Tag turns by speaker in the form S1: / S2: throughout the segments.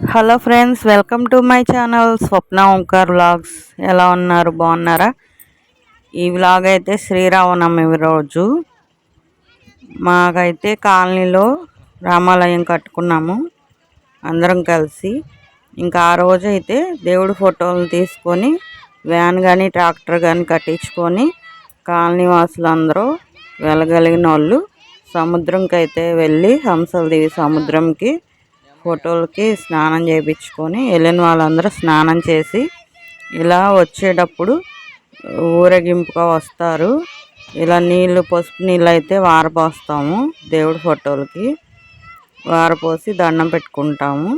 S1: Hello friends welcome to my channel Swapna Omkar vlogs. ఎలా ఉన్నారు? బాగున్నారా? ఈ వ్లాగ్ అయితే శ్రీరామనవమి రోజు. మాకైతే కాలనీలో రామాలయం కట్టుకున్నాము అందరం కలిసి. ఇంకా ఆ రోజు అయితే దేవుడి ఫోటోలు తీసుకొని వ్యాన్ కానీ ట్రాక్టర్ కానీ కట్టించుకొని కాలనీ వాసులందరూ వెళ్ళగలిగిన వాళ్ళు సముద్రంకి అయితే వెళ్ళి హంసలదేవి సముద్రంకి ఫోటోలకి స్నానం చేయించుకొని వెళ్ళిన వాళ్ళందరూ స్నానం చేసి ఇలా వచ్చేటప్పుడు ఊరేగింపుగా వస్తారు. ఇలా నీళ్ళు పసుపు నీళ్ళు అయితే వారపోస్తాము దేవుడి ఫోటోలకి. వారపోసి దండం పెట్టుకుంటాము.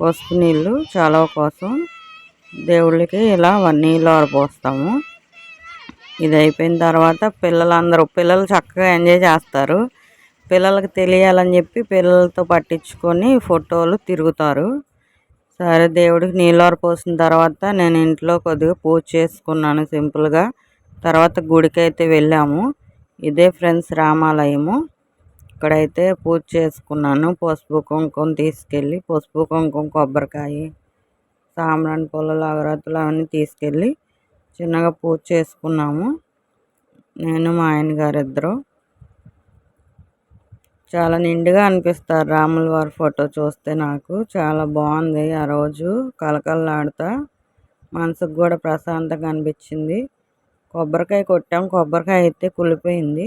S1: పసుపు నీళ్ళు చలవ కోసం దేవుళ్ళకి ఇలా నీళ్ళు వారపోస్తాము. ఇది అయిపోయిన తర్వాత పిల్లలందరూ పిల్లలు చక్కగా ఎంజాయ్ చేస్తారు. పిల్లలకు తెలియాలని చెప్పి పిల్లలతో పట్టించుకొని ఫోటోలు తిరుగుతారు. సరే దేవుడికి నీళ్ళారు పోసిన తర్వాత నేను ఇంట్లో కొద్దిగా పూజ చేసుకున్నాను సింపుల్గా తర్వాత గుడికి అయితే వెళ్ళాము. ఇదే ఫ్రెండ్స్ రామాలయము. ఇక్కడైతే పూజ చేసుకున్నాను. పసుపు కుంకుమ తీసుకెళ్ళి పసుపు కుంకుమ కొబ్బరికాయ సాంబ్రాణి పొలాలు అగరత్తులు అవన్నీ తీసుకెళ్ళి చిన్నగా పూజ చేసుకున్నాము. నేను మా ఆయన గారు ఇద్దరు. చాలా నిండుగా అనిపిస్తారు రాముల వారి ఫోటో చూస్తే నాకు. చాలా బాగుంది ఆ రోజు. కలకల్లాడుతా మనసుకు కూడా ప్రశాంతంగా అనిపించింది. కొబ్బరికాయ కొట్టాం. కొబ్బరికాయ అయితే కులిపోయింది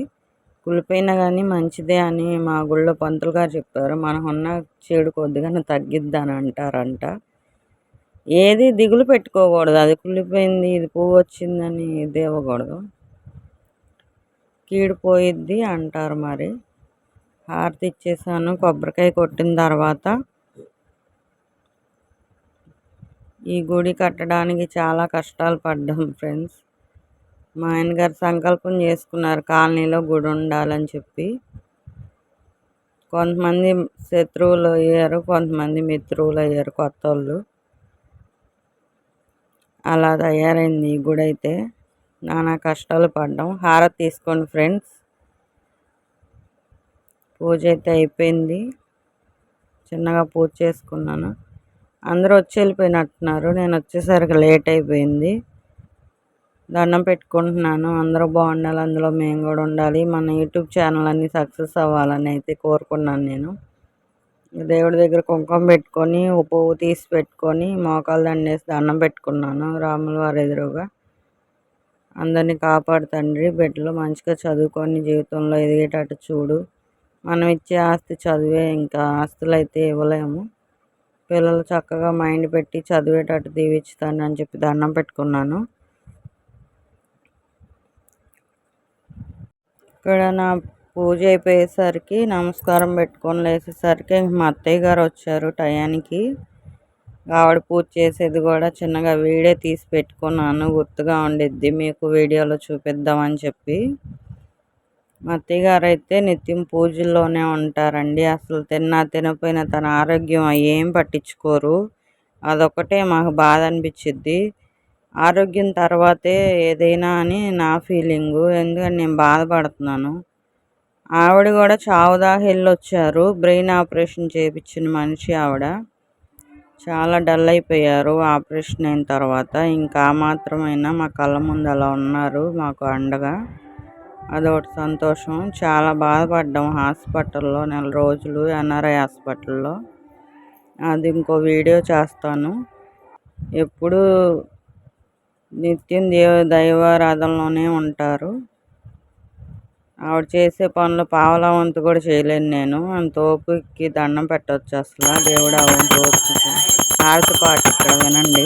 S1: కులిపోయినా కానీ మంచిదే అని మా గుళ్ళో పంతులు గారు చెప్పారు. మనం ఉన్న చెడు కొద్దిగా తగ్గిద్ది అని అంటారంట. ఏది దిగులు పెట్టుకోకూడదు. అది కుళ్ళిపోయింది ఇది పువ్వు వచ్చిందని ఇది ఇవ్వకూడదు. కీడిపోయిద్ది అంటారు మరి. హారతి ఇచ్చేసాను కొబ్బరికాయ కొట్టిన తర్వాత. ఈ గుడి కట్టడానికి చాలా కష్టాలు పడ్డాం ఫ్రెండ్స్. మా ఆయనగారు సంకల్పం చేసుకున్నారు కాలనీలో గుడి ఉండాలని చెప్పి. కొంతమంది శత్రువులు అయ్యారు కొంతమంది మిత్రువులు అయ్యారు కొత్త వాళ్ళు అలా తయారైంది ఈ గుడి అయితే నానా కష్టాలు పడ్డాం. హారతి తీసుకోండి ఫ్రెండ్స్. పూజ అయితే అయిపోయింది. చిన్నగా పూజ చేసుకున్నాను. అందరూ వచ్చి వెళ్ళిపోయినట్టున్నారు. నేను వచ్చేసరికి లేట్ అయిపోయింది. దండం పెట్టుకుంటున్నాను. అందరూ బాగుండాలి. అందులో మేము కూడా ఉండాలి. మన యూట్యూబ్ ఛానల్ అన్నీ సక్సెస్ అవ్వాలని అయితే కోరుకున్నాను నేను. దేవుడి దగ్గర కుంకుమ పెట్టుకొని పువ్వు తీసి పెట్టుకొని మోకాలు దండేసి దండం పెట్టుకున్నాను రాముల వారి ఎదురుగా. అందరినీ కాపాడు తండ్రి. బిడ్డలు మంచిగా చదువుకొని జీవితంలో ఎదిగేటట్టు చూడు. మనం ఇచ్చే ఆస్తి చదివే ఇంకా ఆస్తులు అయితే ఇవ్వలేము. పిల్లలు చక్కగా మైండ్ పెట్టి చదివేటట్టు దీవించుతాను అని చెప్పి దండం పెట్టుకున్నాను. ఇక్కడ నా పూజ అయిపోయేసరికి నమస్కారం పెట్టుకొని లేచేసరికి మా అత్తయ్య గారు వచ్చారు టయానికి. ఆవిడ పూజ చేసేది కూడా చిన్నగా వీడియో తీసి పెట్టుకున్నాను గుర్తుగా ఉండిద్ది మీకు వీడియోలో చూపిద్దామని చెప్పి. మా అత్తయ్య గారు అయితే నిత్యం పూజల్లోనే ఉంటారండి. అసలు తిన్నా తినపోయినా తన ఆరోగ్యం ఏం పట్టించుకోరు. అదొకటే మాకు బాధ అనిపించిద్ది ఆరోగ్యం తర్వాతే ఏదైనా అని నా ఫీలింగు. ఎందుకంటే నేను బాధపడుతున్నాను. ఆవిడ కూడా చావుదాకా వెళ్ళొచ్చారు. బ్రెయిన్ ఆపరేషన్ చేయించిన మనిషి ఆవిడ. చాలా డల్ అయిపోయారు ఆపరేషన్ అయిన తర్వాత. ఇంకా మాత్రమైనా మా కళ్ళ ముందు అలా ఉన్నారు మాకు అండగా. అదొకటి సంతోషం. చాలా బాధపడ్డాం హాస్పిటల్లో నెల రోజులు ఎన్ఆర్ఐ హాస్పిటల్లో. అది ఇంకో వీడియో చేస్తాను. ఎప్పుడు నిత్యం దేవ దైవారాధనలోనే ఉంటారు. ఆవిడ చేసే పనులు పావలా వంతు కూడా చేయలేను నేను. అంత ఓపికకి దండం పెట్టవచ్చు అసలు. దేవుడు ఆ ఓపిక హారతి పాట ఇక్కడ వినండి.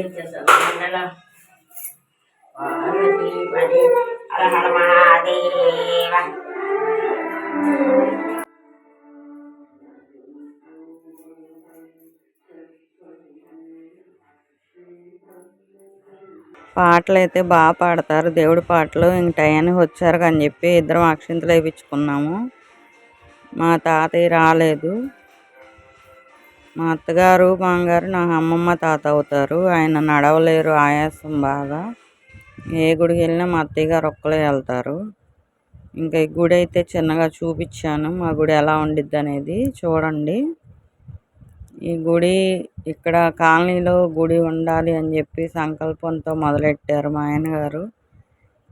S2: ఇచ్చేసాను మండల హర మహాదేవ
S1: పాటలు అయితే బాగా పాడతారు. దేవుడి పాటలు ఇంక టయానికి వచ్చారు అని చెప్పి ఇద్దరం అక్షింతలు వేయించుకున్నాము మా తాతయ్య రాలేదు. మా అత్తగారు మామగారు నా అమ్మమ్మ తాత అవుతారు. ఆయన నడవలేరు ఆయాసం బాగా. ఏ గుడికి వెళ్ళినా మా అత్తయ్య గారు ఒక్కలే వెళ్తారు. ఇంకా ఈ గుడి అయితే చిన్నగా చూపించాను. మా గుడి ఎలా ఉండిద్ది అనేది చూడండి. ఈ గుడి ఇక్కడ కాలనీలో గుడి ఉండాలి అని చెప్పి సంకల్పంతో మొదలెట్టారు మా ఆయన గారు.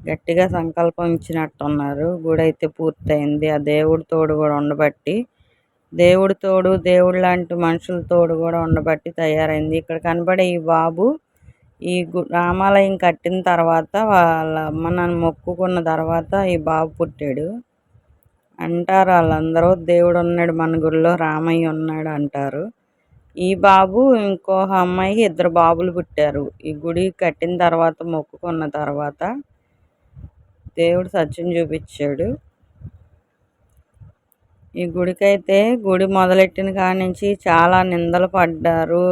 S1: గట్టిగా సంకల్పం ఇచ్చినట్టున్నారు. గుడి అయితే పూర్తయింది. ఆ దేవుడి తోడు కూడా ఉండబట్టి దేవుడు తోడు దేవుడు లాంటి మనుషుల తోడు కూడా ఉండబట్టి తయారైంది. ఇక్కడ కనబడే ఈ బాబు ఈ గు- రామాలయం కట్టిన తర్వాత వాళ్ళ అమ్మ నన్ను మొక్కుకున్న తర్వాత ఈ బాబు పుట్టాడు. అంటారు వాళ్ళందరూ దేవుడు ఉన్నాడు మన గుడిలో రామయ్య ఉన్నాడు అంటారు. ఈ బాబు ఇంకో అమ్మాయికి ఇద్దరు బాబులు పుట్టారు. ఈ గుడి కట్టిన తర్వాత మొక్కుకున్న తర్వాత దేవుడు సత్యం చూపించాడు. ఈ గుడికైతే గుడి మొదలెట్టిన కాడి నుంచి చాలా నిందలు పడ్డారు.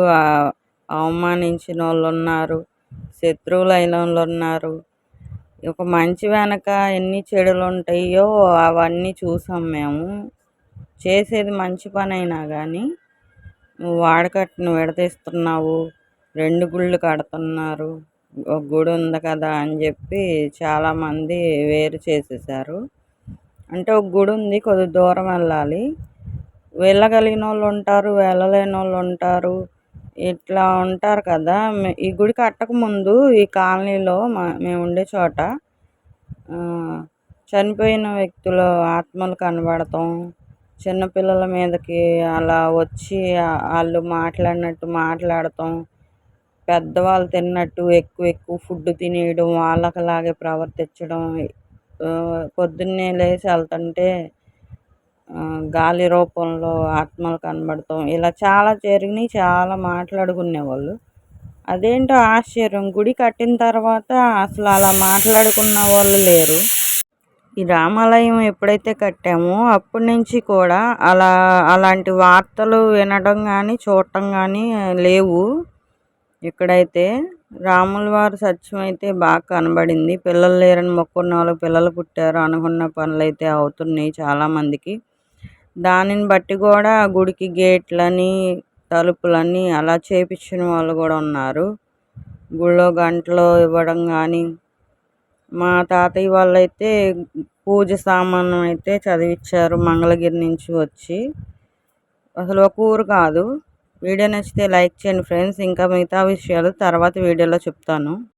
S1: అవమానించిన వాళ్ళు ఉన్నారు శత్రువులు అయిన వాళ్ళు ఉన్నారు ఒక మంచి వెనక ఎన్ని చెడులు ఉంటాయో అవన్నీ చూసాం మేము. చేసేది మంచి పని అయినా కానీ నువ్వు వాడకట్టును విడదీస్తున్నావు. రెండు గుళ్ళు కడుతున్నారు. ఒక గుడి ఉంది కదా అని చెప్పి చాలామంది వేరు చేసేసారు అంటే ఒక గుడి ఉంది కొద్ది దూరం వెళ్ళాలి. వెళ్ళగలిగిన వాళ్ళు ఉంటారు వెళ్ళలేని వాళ్ళు ఉంటారు. ఇట్లా ఉంటారు కదా. ఈ గుడి కట్టకముందు ఈ కాలనీలో మా మేము ఉండే చోట చనిపోయిన వ్యక్తుల ఆత్మలు కనబడతాం. చిన్నపిల్లల మీదకి అలా వచ్చి వాళ్ళు మాట్లాడినట్టు మాట్లాడతాం. పెద్దవాళ్ళు తిన్నట్టు ఎక్కువ ఎక్కువ ఫుడ్ తినేయడం వాళ్ళకలాగే ప్రవర్తించడం పొద్దున్నే లేచి వెళ్తుంటే గాలి రూపంలో ఆత్మలు కనబడతాం. ఇలా చాలా జరిగినాయి చాలా మాట్లాడుకునేవాళ్ళు. అదేంటో ఆశ్చర్యం. గుడి కట్టిన తర్వాత అసలు అలా మాట్లాడుకున్న వాళ్ళు లేరు. ఈ రామాలయం ఎప్పుడైతే కట్టామో అప్పటి నుంచి కూడా అలా అలాంటి వార్తలు వినడం కానీ చూడటం కానీ లేవు. ఇక్కడైతే రాముల వారి సత్యం అయితే బాగా కనబడింది. పిల్లలు లేరని మొక్కున్న వాళ్ళు పిల్లలు పుట్టారు అనుకున్న పనులు అయితే అవుతున్నాయి చాలామందికి. దానిని బట్టి కూడా గుడికి గేట్లని తలుపులని అలా చేపించిన వాళ్ళు కూడా ఉన్నారు. గుళ్ళో గంటలు ఇవ్వడం కానీ మా తాతయ్య వాళ్ళైతే పూజ సామాను అయితే చదివిచ్చారు మంగళగిరి నుంచి వచ్చి. అసలు ఒక ఊరు కాదు. వీడియో నచ్చితే లైక్ చేయండి ఫ్రెండ్స్. ఇంకా మిగతా విషయాలు తర్వాత వీడియోలో చెప్తాను.